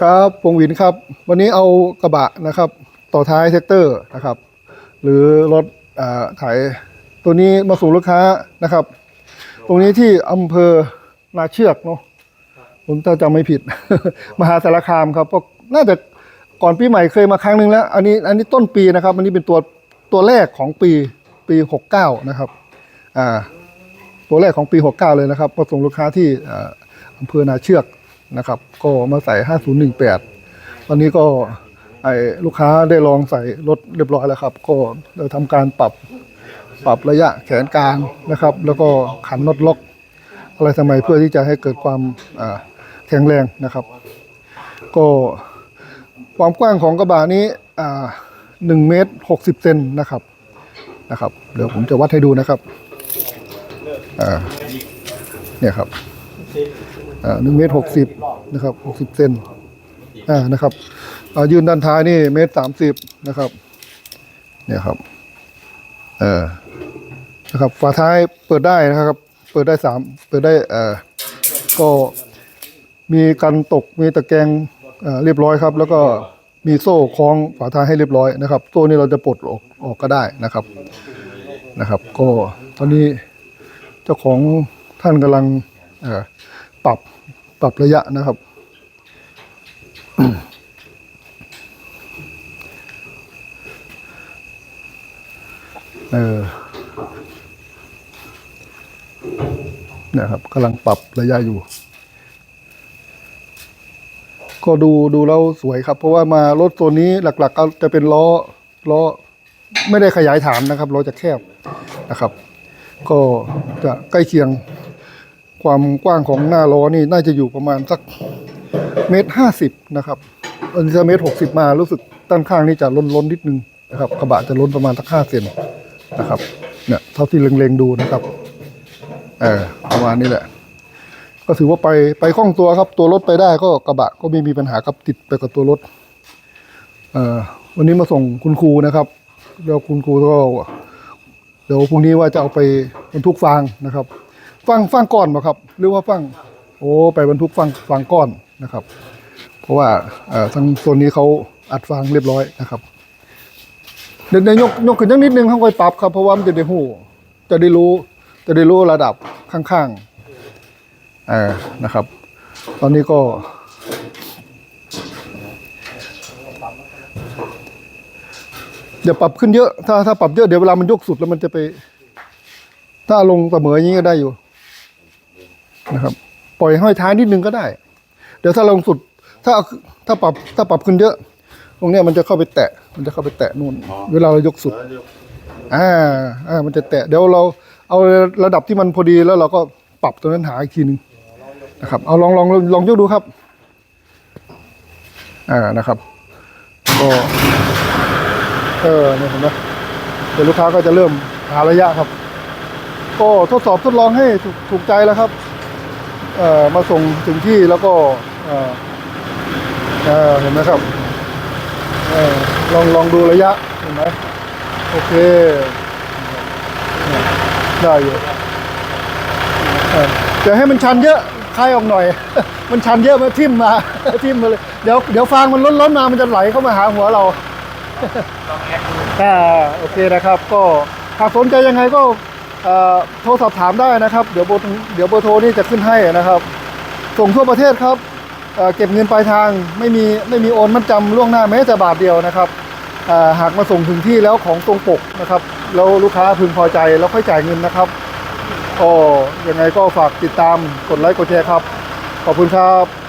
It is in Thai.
ครับวงวินครับ วันนี้เอากระบะนะครับ ต่อท้ายเซกเตอร์นะครับ หรือรถอ่าไถตัวนี้มาสู่ลูกค้านะครับ ตรงนี้ที่อำเภอนาเชือกเนาะผมถ้าจำไม่ผิด มหาสารคามครับก็น่าจะก่อนปีใหม่เคยมาครั้งหนึ่งแล้ว อันนี้อันนี้ต้นปีนะครับ อันนี้เป็นตัวตัวแรกของปีปีหกเก้านะครับ อ่า ตัวแรกของปี69เก้าเลยนะครับก็ส่งลูกค้าที่อำเภอนาเชือก นะครับ ก็มาใส่ 5018ตอนนี้ก็ไอ้ลูกค้าได้ลองใส่รถเรียบร้อยแล้วครับ ก็ได้ทำการปรับปรับระยะแขนกลางนะครับ แล้วก็ขันน็อตล็อก อะไรทำไมเพื่อที่จะให้เกิดความแข็งแรงนะครับ ก็ความกว้างของกระบะนี้อ่า1เมตร60เซนนะครับนะครับ เดี๋ยวผมจะวัดให้ดูนะครับเนี่ยครับ หนึ่งเมตรหกสิบนะครับหกสิบเซนอ่านะครับอ่ายืนด้านท้ายนี่เมตรสามสิบนะครับ เนี่ยครับเออนะครับฝาท้ายเปิดได้นะครับ เปิดได้สามเปิดได้เอ่อก็มีกันตกมีตะแกรงเอ่อเรียบร้อยครับ แล้วก็มีโซ่คล้องฝาท้ายให้เรียบร้อยนะครับ โซ่นี้เราจะปลดออกออกก็ได้นะครับนะครับ ก็ตอนนี้เจ้าของท่านกำลัง ปรับปรับระยะนะครับ เออนี่ยครับกำลังปรับระยะอยู่ ก็ดูดูแล้วสวยครับ เพราะว่ามารถตัวนี้หลัก ๆ ก็จะเป็นล้อล้อไม่ได้ขยายฐานนะครับล้อจะแคบนะครับ ก็จะใกล้เคียง ความกว้างของหน้าล้อนี่น่าจะอยู่ประมาณสักเมตรห้าสิบนะครับอันนี้ถ้าเมตรหกสิบมารู้สึกด้านข้างนี่จะล้นล้นนิดนึงนะครับกระบะจะล้นประมาณสักห้าเซนนะครับเนี่ยเท่าที่เล็งๆดูนะครับเออประมาณนี้แหละ ก็ถือว่าไปไปคล่องตัวครับ ตัวรถไปได้ก็กระบะก็ไม่มีปัญหากับติดไปกับตัวรถเอ่อวันนี้มาส่งคุณครูนะครับแล้วคุณครูก็เดี๋ยวพรุ่งนี้ว่าจะเอาไปบรรทุกฟางนะครับ ฟางฟางก้อนป่ะครับ หรือว่าฟางโอ้ไปบรรทุกฟางฟางก้อนนะครับ เพราะว่าเออทางโซนนี้เขาอัดฟางเรียบร้อยนะครับเดี๋ยวเดี๋ยวยกยกขึ้นยักนิดนึงเขาค่อยปรับครับ เพราะว่ามันจะได้หูจะได้รู้ จะได้รู้ระดับข้างๆเออนะครับ ตอนนี้ก็อย่าปรับขึ้นเยอะ ถ้าถ้าปรับเยอะเดี๋ยวเวลามันยกสุดแล้วมันจะไป ถ้าลงเสมออย่างนี้ก็ได้อยู่ นะครับ ปล่อยห้อยท้ายนิดนึงก็ได้ เดี๋ยวถ้าลงสุดถ้าเอาถ้าปรับถ้าปรับขึ้นเยอะ ตรงเนี้ยมันจะเข้าไปแตะ มันจะเข้าไปแตะนู่น เวลาเรายกสุด อ่าอ่ามันจะแตะเดี๋ยวเราเอาระดับที่มันพอดีแล้วเราก็ปรับตรงนั้นหาอีกทีหนึงนะครับ เอาลองลองลองยกดูครับ อ่านะครับก็เออเนี่ยเห็นไหมเดี๋ยวลูกค้าก็จะเริ่มหาระยะครับ ก็ทดสอบทดลองให้ถูกถูกใจแล้วครับเอ่อ มาส่งถึงที่แล้วก็เออเห็นไหมครับอลองลองดูระยะเห็นไหมโอเคได้อยู่เออเดี๋ยวให้มันชันเยอะคลายออกหน่อย มันชันเยอะมันทิ่มมาทิ่มมาเลยเดี๋ยวเดี๋ยวฟางมันล้นล้นมามันจะไหลเข้ามาหาหัวเราอ่าโอเคนะครับ ก็หากสนใจยังไงก็ โทรสอบถามได้นะครับ เดี๋ยวเบอร์เดี๋ยวเบอร์โทรนี่จะขึ้นให้นะครับ ส่งทั่วประเทศครับเเก็บเงินปลายทางไม่มีไม่มีโอนมัดจำล่วงหน้าแม้แต่บาทเดียวนะครับหากมาส่งถึงที่แล้วของตรงปกนะครับแล้วลูกค้าพึงพอใจแล้วค่อยจ่ายเงินนะครับก็ยังไงก็ฝากติดตามกดไลค์กดแชร์ครับ ขอบคุณครับ